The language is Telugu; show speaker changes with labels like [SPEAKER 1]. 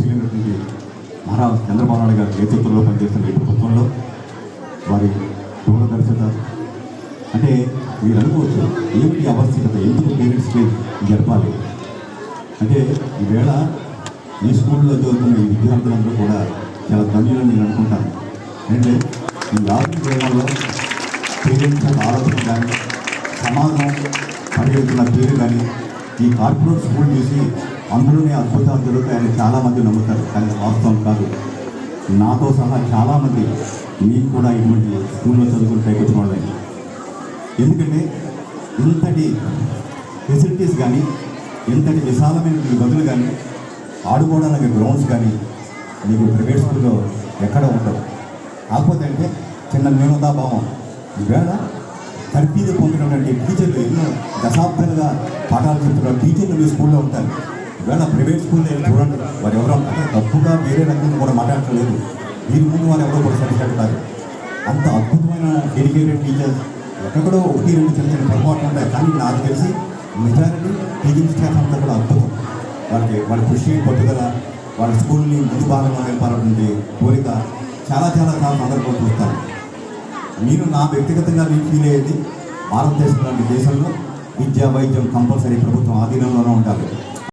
[SPEAKER 1] చెందినటువంటి మహారా చంద్రబాబు నాయుడు గారి నేతృత్వంలో పనిచేస్తున్న ఈ ప్రభుత్వంలో వారి దూరదర్శత. అంటే మీరు అనుకోవచ్చు ఏమిటి ఆవశ్యకత? ఎందుకు పేరెంట్స్కి జరపాలి? అంటే ఈవేళ ఈ స్కూల్లో చదువుతున్న ఈ విద్యార్థులందరూ కూడా చాలా ధన్యులు నేను అనుకుంటాను. అంటే ఈ లాభం వేళల్లో పేరెంట్స్ ఆలోచన కానీ సమాజం పరిగెడుతున్న పేరు కానీ ఈ కార్పొరేట్ స్కూల్ చూసి అందులోనే అద్భుతాలు జరుగుతాయని చాలామంది నమ్ముతారు. కానీ వాస్తవం కాదు. నాతో సహా చాలామంది మీకు కూడా ఇటువంటి స్కూల్లో చదువుకుని పైకొచ్చుకోవడం ఎందుకంటే ఇంతటి ఫెసిలిటీస్ కానీ ఇంతటి విశాలమైన గదులు కానీ ఆడుకోవడానికి గ్రౌండ్స్ కానీ మీకు ప్రైవేట్ స్కూల్లో ఎక్కడ ఉండవు. కాకపోతే అంటే చిన్న న్యూనతాభావం ఈవేళ తర్ఫీదు పొందినటువంటి టీచర్లు ఎన్నో దశాబ్దాలుగా పాఠాలు చెప్తున్న టీచర్లు మీ స్కూల్లో ఉంటారు. ఒకవేళ ప్రైవేట్ స్కూల్ నేను చూడండి వారు ఎవరో అంటే తప్పుగా వేరే రకంగా కూడా మాట్లాడట్లేదు. దీని ముందు వారు ఎవరో కూడా సరిపెడతారు అంత అద్భుతమైన డెడికేటెడ్ టీచర్స్ ఎక్కడో ఒకటి రెండు చిన్న చిన్న పొరపాట్లు ఉంటాయి కానీ నాకు తెలిసి మెజారిటీ టీచింగ్ స్టాఫ్ అంతా కూడా అద్భుతం. వాళ్ళకి వాళ్ళ కృషి పట్టుదల వాళ్ళ స్కూల్ని ముందు భాగంలో నిలపాలన్నటువంటి కోరిక చాలా చాలా చాలా సందర్భం చూస్తాను నేను నా వ్యక్తిగతంగా నేను ఫీల్ అయ్యేది భారతదేశం లాంటి దేశంలో విద్యా వైద్యం కంపల్సరీ ప్రభుత్వం ఆధీనంలోనే ఉండాలి.